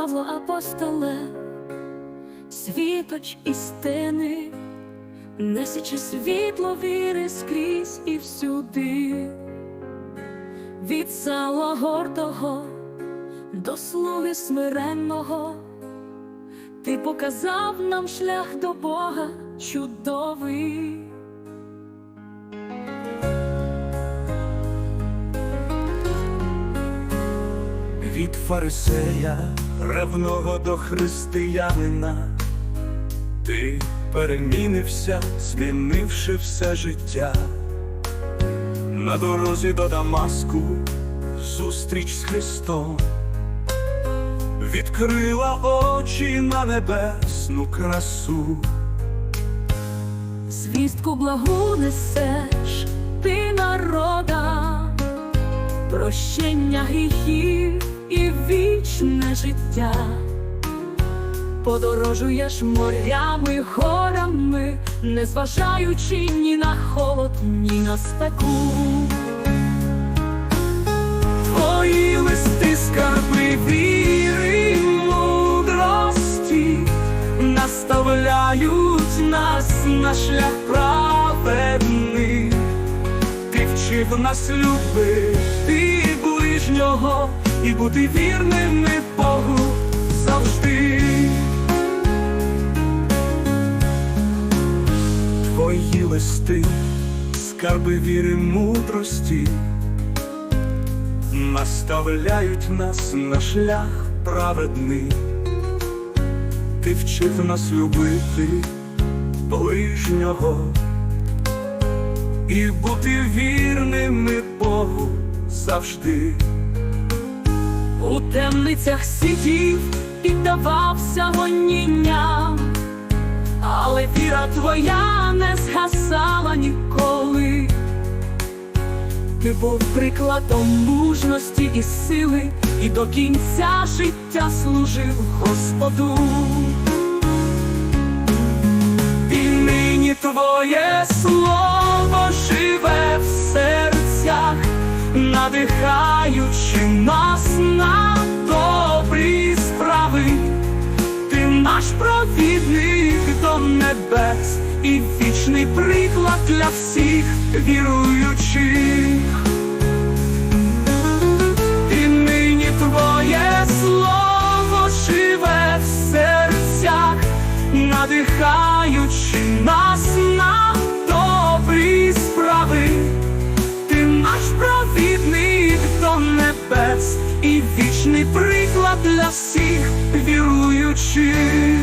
Павло апостоле, світоч істини, несячи світло віри скрізь і всюди, від сала гордого до слуги смиренного, ти показав нам шлях до Бога чудовий. Від фарисея ревного до християнина, ти перемінився, змінивши все життя. На дорозі до Дамаску зустріч з Христом, відкрила очі на небесну красу. Звістку благу несеш ти народа, прощення гріхів і вічне життя. Подорожуєш морями, горами, не зважаючи ні на холод, ні на спеку. Твої листи скарби віри, мудрості наставляють нас на шлях праведний. Ти вчив нас любити ближнього і бути вірними Богу завжди. Твої листи, скарби віри мудрості наставляють нас на шлях праведний. Ти вчив нас любити ближнього і бути вірними Богу завжди. Темницях сидів, піддавався гонінням, але віра твоя не згасала ніколи. Ти був прикладом мужності і сили, і до кінця життя служив Господу. І нині твоє слово наш провідник до небес і вічний приклад для всіх віруючих. І нині твоє слово живе в серцях, надихаючи нас на добрі справи. Ти наш провідник до небес і вічний приклад для всіх віруючих.